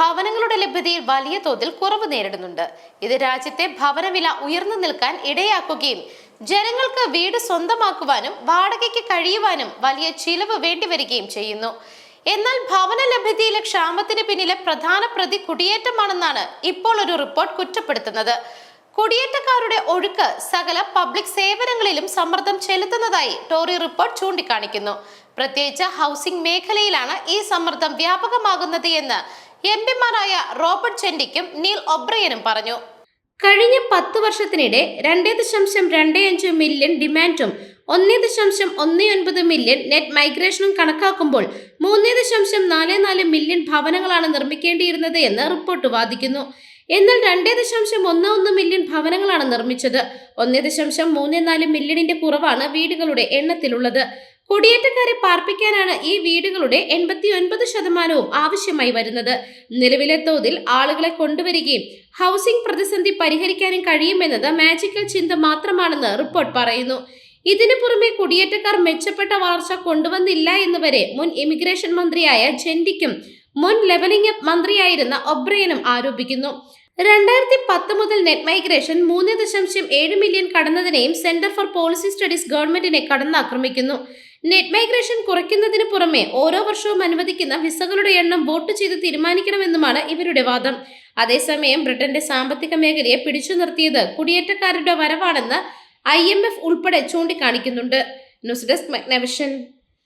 ഭവനങ്ങളുടെ ലഭ്യതയിൽ വലിയ തോതിൽ കുറവ് നേരിടുന്നുണ്ട്. ഇത് രാജ്യത്തെ ഭവനവില ഉയർന്നു നിൽക്കാൻ ഇടയാക്കുകയും ജനങ്ങൾക്ക് വീട് സ്വന്തമാക്കുവാനും വാടകയ്ക്ക് കഴിയുവാനും വലിയ ചിലവ് വേണ്ടിവരികയും ചെയ്യുന്നു. എന്നാൽ ഭവന ലഭ്യതയിലെ ക്ഷാമത്തിന് പിന്നിലെ പ്രധാന പ്രതി കുടിയേറ്റമാണെന്നാണ് ഇപ്പോൾ ഒരു റിപ്പോർട്ട് കുറ്റപ്പെടുത്തുന്നത്. കുടിയേറ്റക്കാരുടെ ഒഴുക്ക് സകല പബ്ലിക് സേവനങ്ങളിലും സമ്മർദ്ദം ചെലുത്തുന്നതായി ടോറി റിപ്പോർട്ട് ചൂണ്ടിക്കാണിക്കുന്നു. പ്രത്യേകിച്ച് ഹൗസിംഗ് മേഖലയിലാണ് ഈ സമ്മർദ്ദം വ്യാപകമാകുന്നത് എന്ന് എം പിമാരായ റോബർട്ട് ചെൻഡിക്കും നീൽ ഒബ്രയനും പറഞ്ഞു. കഴിഞ്ഞ പത്ത് വർഷത്തിനിടെ രണ്ടേ ദശാംശം രണ്ടേ അഞ്ച് മില്യൺ ഡിമാൻഡും ഒന്നേ ദശാംശം ഒന്ന് ഒൻപത് മില്യൺ നെറ്റ് മൈഗ്രേഷനും കണക്കാക്കുമ്പോൾ മൂന്നേ ദശാംശം നാല് നാല് മില്യൺ ഭവനങ്ങളാണ് നിർമ്മിക്കേണ്ടിയിരുന്നത് എന്ന് റിപ്പോർട്ട് വാദിക്കുന്നു. എന്നാൽ രണ്ടേ ദശാംശം ഒന്ന് ഒന്ന് മില്യൺ ഭവനങ്ങളാണ് നിർമ്മിച്ചത്. ഒന്നേ ദശാംശം മൂന്ന് നാല് മില്യണിന്റെ കുറവാണ് വീടുകളുടെ എണ്ണത്തിലുള്ളത്. കുടിയേറ്റക്കാരെ പാർപ്പിക്കാനാണ് ഈ വീടുകളുടെ എൺപത്തി ഒൻപത് ശതമാനവും ആവശ്യമായി വരുന്നത്. നിലവിലെ തോതിൽ ആളുകളെ കൊണ്ടുവരികയും ഹൗസിംഗ് പ്രതിസന്ധി പരിഹരിക്കാനും കഴിയുമെന്നത് മാജിക്കൽ ചിന്ത മാത്രമാണെന്ന് റിപ്പോർട്ട് പറയുന്നു. ഇതിനു പുറമെ കുടിയേറ്റക്കാർ മെച്ചപ്പെട്ട വളർച്ച കൊണ്ടുവന്നില്ല എന്ന് വരെ മുൻ ഇമിഗ്രേഷൻ മന്ത്രിയായ ജെൻഡിക്കും മുൻ ലെവലിംഗ് മന്ത്രിയായിരുന്ന ഒബ്രയനും ആരോപിക്കുന്നു. രണ്ടായിരത്തി പത്ത് മുതൽ നെറ്റ് മൈഗ്രേഷൻ മൂന്ന് ദശാംശം ഏഴ് മില്യൺ കടന്നതിനെയും സെന്റർ ഫോർ പോളിസി സ്റ്റഡീസ് ഗവൺമെന്റിനെ കടന്നാക്രമിക്കുന്നു. നെറ്റ് മൈഗ്രേഷൻ കുറയ്ക്കുന്നതിന് പുറമെ ഓരോ വർഷവും അനുവദിക്കുന്ന വിസകളുടെ എണ്ണം വോട്ട് ചെയ്ത് തീരുമാനിക്കണമെന്നുമാണ് ഇവരുടെ വാദം. അതേസമയം ബ്രിട്ടന്റെ സാമ്പത്തിക മേഖലയെ പിടിച്ചു നിർത്തിയത് കുടിയേറ്റക്കാരുടെ വരവാണെന്ന് ഐ എം എഫ് ഉൾപ്പെടെ ചൂണ്ടിക്കാണിക്കുന്നുണ്ട്. News desk Magna Vision.